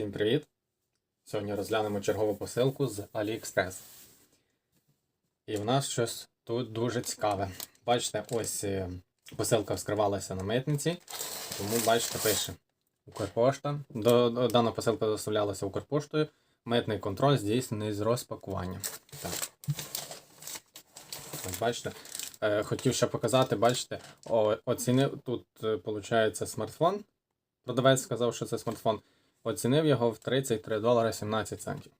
Всім привіт! Сьогодні розглянемо чергову посилку з AliExpress. І в нас щось тут дуже цікаве. Бачите, ось е, посилка вскривалася на митниці, тому бачите, пише Укрпошта. До, до- дана посилка доставлялася Укрпоштою. Митний контроль здійснений з розпакування. Так. Ось бачите. Е, хотів ще показати, бачите, оцінив тут, виходить, смартфон. Продавець сказав, що це смартфон. Оцінив його в 33 долари 17 центів.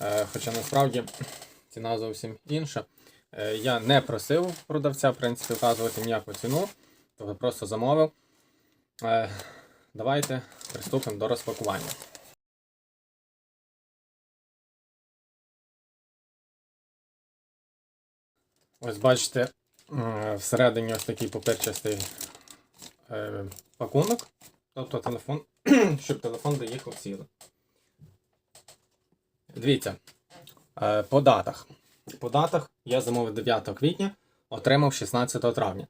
Е, хоча насправді ціна зовсім інша. Е, я не просив продавця, в принципі, вказувати ніяку ціну, тобто просто замовив. Е, давайте приступимо до розпакування. Ось бачите, всередині ось такий папірчастий е, пакунок. Тобто телефон, щоб телефон доїхав цілий. Дивіться, е, по датах. По датах я замовив 9 квітня, отримав 16 травня.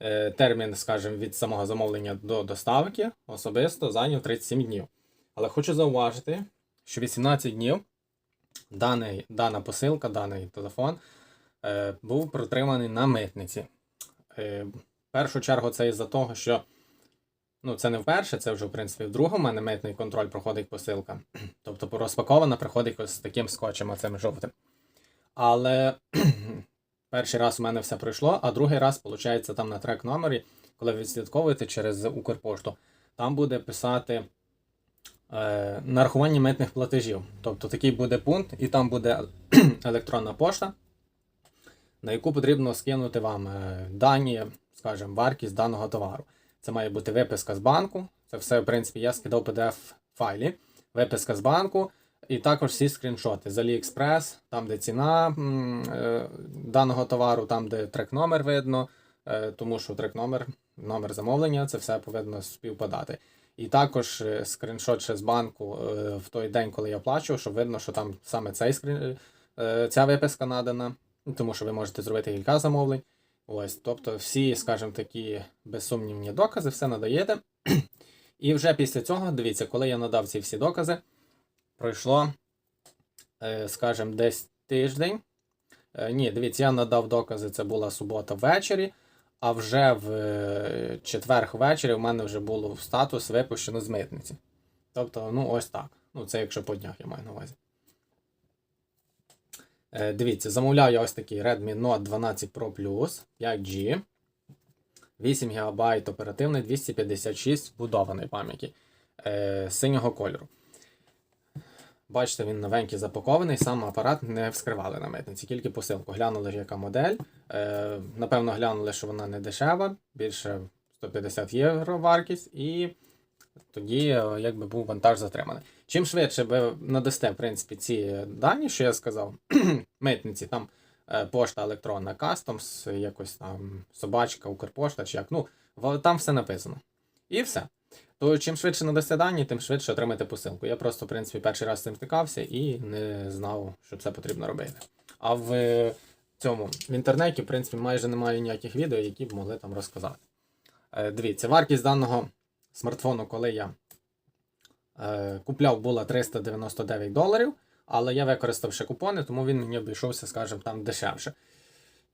Е, Термін, скажімо, від самого замовлення до доставки особисто зайняв 37 днів. Але хочу зауважити, що 18 днів даний, дана посилка, даний телефон е, був протриманий на митниці. В першу чергу це із-за того, що Ну, це не вперше, це вже, в принципі, вдруге. У мене митний контроль проходить посилка. Тобто розпакована приходить ось з таким скотчем, оцим жовтим. Але перший раз у мене все пройшло, а другий раз, виходить, там на трек номері, коли ви відслідковуєте через Укрпошту, там буде писати е, нарахування митних платежів. Тобто такий буде пункт, і там буде електронна пошта, на яку потрібно скинути вам е, дані, скажімо, вартість даного товару. Це має бути виписка з банку. Це все, в принципі, я скидав PDF файлі. Виписка з банку. І також всі скріншоти з AliExpress, там, де ціна е, даного товару, там, де трек-номер видно, е, тому що трек-номер, номер замовлення, це все повинно співпадати. І також е, скріншот ще з банку в той день, коли я оплачував, щоб видно, що там саме цей скрін, ця виписка надана, тому що ви можете зробити кілька замовлень. Ось, тобто всі, скажімо, такі безсумнівні докази, все надаєте. І вже після цього, дивіться, коли я надав ці всі докази, пройшло, е, скажімо, десь тиждень. Е, Ні, дивіться, я надав докази, це була субота ввечері, а вже в е, четвер ввечері в мене вже було в статус випущено з митниці. Тобто, ну ось так. Ну, це якщо по днях я маю на увазі. Е, Дивіться, замовляв я ось такий Redmi Note 12 Pro Plus 5G. 8 ГБ оперативний, 256 вбудованої пам'яті е, синього кольору. Бачите, він новенький запакований, сам апарат не вскривали на митниці, тільки посилку. Глянули, яка модель. Е, напевно, глянули, що вона не дешева, більше 150 євро вартість, і тоді е, якби був вантаж затриманий. Чим швидше ви надасте, в принципі, ці дані, що я сказав, митниці, там е, пошта електронна, кастомс, якось там собачка, Укрпошта чи як. Ну, там все написано. І все. То чим швидше надасте дані, тим швидше отримаєте посилку. Я просто, в принципі, перший раз з цим стикався і не знав, що це потрібно робити. А в е, цьому в інтернеті, в принципі, майже немає ніяких відео, які б могли там розказати. Е, Дивіться, вартість даного смартфону, коли я купляв, була 399 доларів, але я використав ще купони, тому він мені обійшовся, скажімо, там дешевше.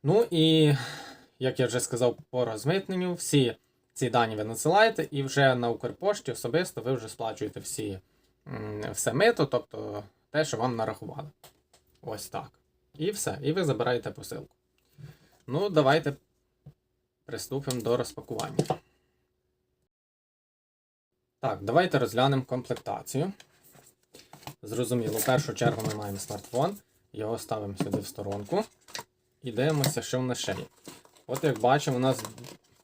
Ну і, як я вже сказав, по розмитненню, всі ці дані ви надсилаєте, і вже на Укрпошті особисто ви вже сплачуєте всі, все мито, тобто те, що вам нарахували. Ось так. І все. І ви забираєте посилку. Ну, давайте приступимо до розпакування. Так, давайте розглянемо комплектацію. Зрозуміло, в першу чергу ми маємо смартфон, його ставимо сюди в сторонку і дивимося, що в нас ще є. От як бачимо, у нас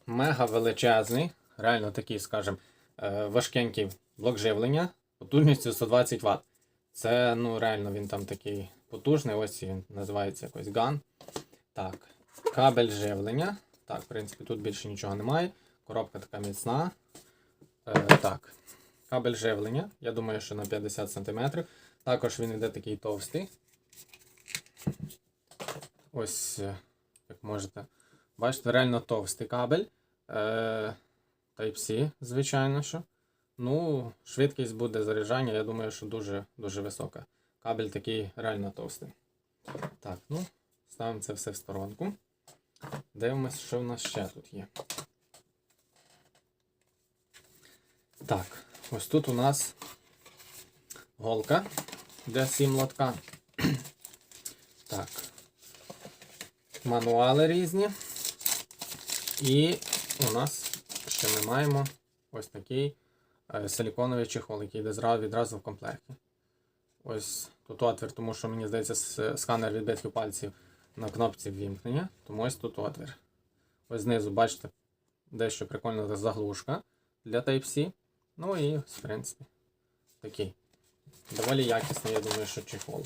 мега величезний, реально такий, скажімо, е, важкенький блок живлення потужністю 120 Вт. Це, ну, реально він там такий потужний, ось він називається якось GAN. Так, кабель живлення. Так, в принципі, тут більше нічого немає. Коробка така міцна. Е, так, кабель живлення. Я думаю, що на 50 см. Також він йде такий товстий. Ось, е, як можете бачите, реально товстий кабель. Е, Type-C, звичайно що. Ну, швидкість буде заряджання, я думаю, що дуже, дуже висока. Кабель такий реально товстий. Так, ну, ставимо це все в сторонку. Дивимось, що в нас ще тут є. Так, ось тут у нас голка для сім лотка. Так. Мануали різні. І у нас ще ми маємо ось такий е, силіконовий чехол, який йде відразу в комплекті. Ось тут отвір, тому що мені здається, сканер відбитків пальців на кнопці ввімкнення, тому ось тут отвір. Ось знизу, бачите, дещо прикольна заглушка для Type-C. Ну і, в принципі, такий. Доволі якісний, я думаю, що чехол.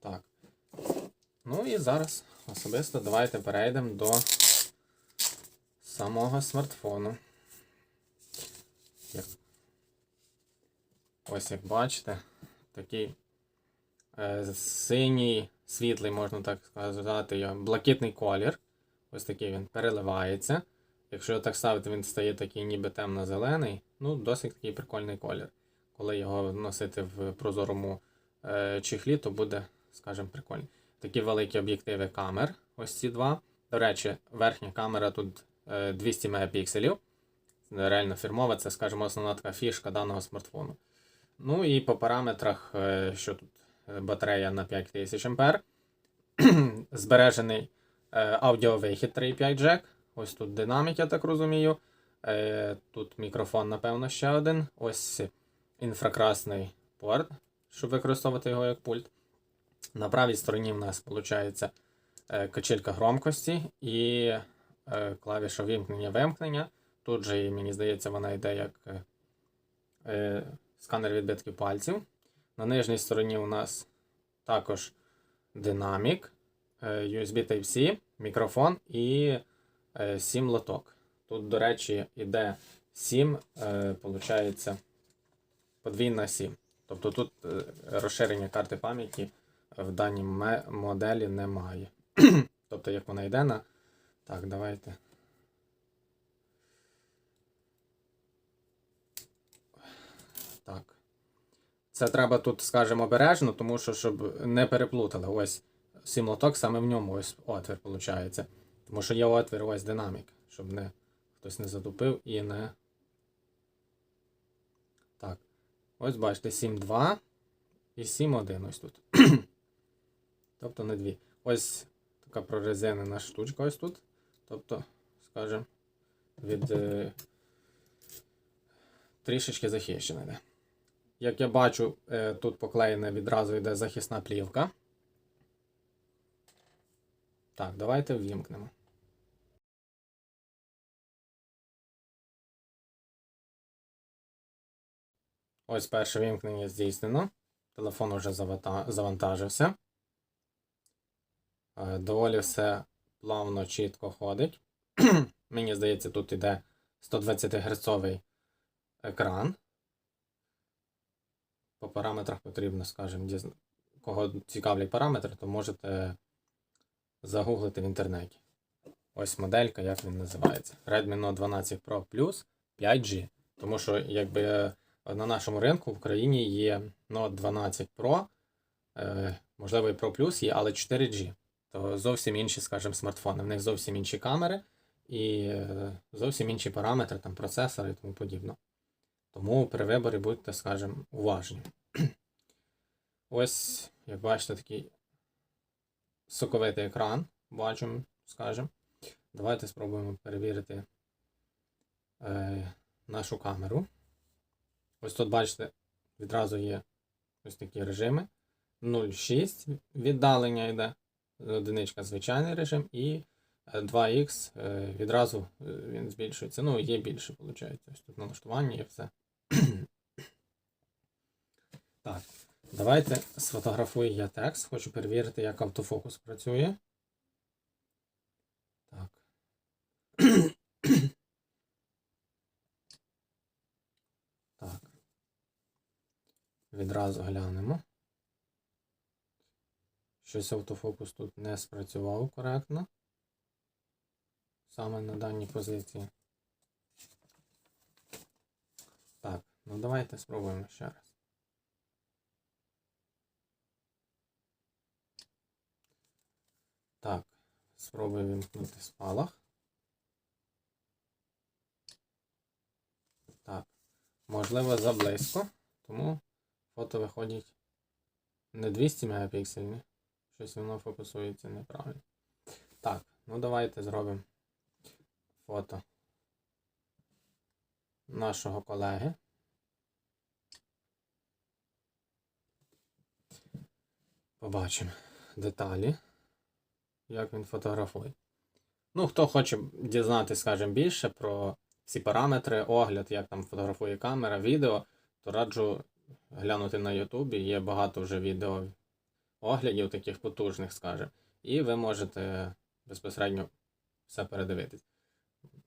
Так. Ну і зараз особисто давайте перейдемо до самого смартфону. Ось як бачите, такий е, синій, світлий, можна так сказати, блакитний колір. Ось такий він переливається. Якщо його так ставити, він стає такий ніби темно-зелений. Ну, досить такий прикольний колір. Коли його носити в прозорому е, чехлі, то буде, скажімо, прикольно. Такі великі об'єктиви камер. Ось ці два. До речі, верхня камера тут е, 200 мегапікселів. Реально фірмова, це, скажімо, основна така фішка даного смартфону. Ну і по параметрах, е, що тут Е, батарея на 5000 А. Збережений е, аудіовихід 3.5 джек. Ось тут динамік, я так розумію. Е, Тут мікрофон, напевно, ще один. Ось інфракрасний порт, щоб використовувати його як пульт. На правій стороні в нас виходить качелька громкості і е, клавіша вимкнення-вимкнення. Тут же, мені здається, вона йде як е, е, сканер відбитків пальців. На нижній стороні у нас також динамік, е, USB Type-C, мікрофон і 7 лоток. Тут, до речі, іде 7, е, виходить, подвійна 7. Тобто тут е, розширення карти пам'яті в даній моделі немає. тобто, як вона йде на. Так, давайте. Так. Це треба тут, скажімо, обережно, тому що щоб не переплутали. Ось сім лоток, саме в ньому ось отвір виходить. Тому що є отвір, ось динамік, щоб не хтось не затупив і не. Так. Ось бачите, 7.2 і 7.1 ось тут. тобто не дві. Ось така прорезинена штучка ось тут. Тобто, скажімо, від е, трішечки захищена йде. Як я бачу, е, тут поклеєна відразу йде захисна плівка. Так, давайте ввімкнемо. Ось перше вімкнення здійснено. Телефон вже завантажився. Е, Доволі все плавно, чітко ходить. Мені здається, тут іде 120 Гц екран. По параметрах потрібно, скажімо, кого цікавлять параметри, то можете загуглити в інтернеті. Ось моделька, як він називається. Redmi Note 12 Pro Plus 5G. Тому що, якби е, на нашому ринку в Україні є Note 12 Pro, е, можливо, і Pro Plus є, але 4G. То зовсім інші, скажімо, смартфони. В них зовсім інші камери і е, зовсім інші параметри, там процесори і тому подібне. Тому при виборі будьте, скажімо, уважні. Ось, як бачите, такий соковитий екран, бачимо, скажімо. Давайте спробуємо перевірити е, нашу камеру. Ось тут, бачите, відразу є ось такі режими. 0,6 віддалення йде, одиничка звичайний режим, і е, 2х е, відразу е, він збільшується. Ну, є більше, виходить. Ось тут налаштування і все. так, давайте сфотографую я текст. Хочу перевірити, як автофокус працює. Так. так. Відразу глянемо. Щось автофокус тут не спрацював коректно. Саме на даній позиції. Так, Ну, давайте спробуємо ще раз. Так, спробую вімкнути спалах. Так, можливо, заблизько, тому фото виходить не 200 мегапіксельні. Щось воно фокусується неправильно. Так, ну давайте зробимо фото нашого колеги. Побачимо деталі, як він фотографує. Ну, хто хоче дізнатися, скажімо, більше про всі параметри, огляд, як там фотографує камера, відео, то раджу глянути на Ютубі. Є багато вже відео оглядів, таких потужних, скажімо. І ви можете безпосередньо все передивитись.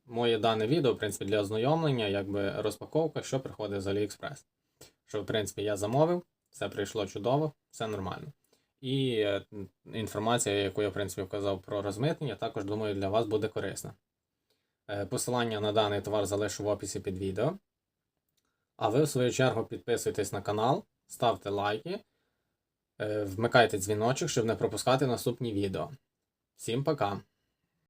Моє дане відео, в принципі, для ознайомлення, якби розпаковка, що приходить з AliExpress. Що, в принципі, я замовив, все прийшло чудово, все нормально. І е, інформація, яку я, в принципі, вказав про розмитнення, також думаю, для вас буде корисна. Е, Посилання на даний товар залишу в описі під відео. А ви, в свою чергу, підписуйтесь на канал, ставте лайки, е, вмикайте дзвіночок, щоб не пропускати наступні відео. Всім пока!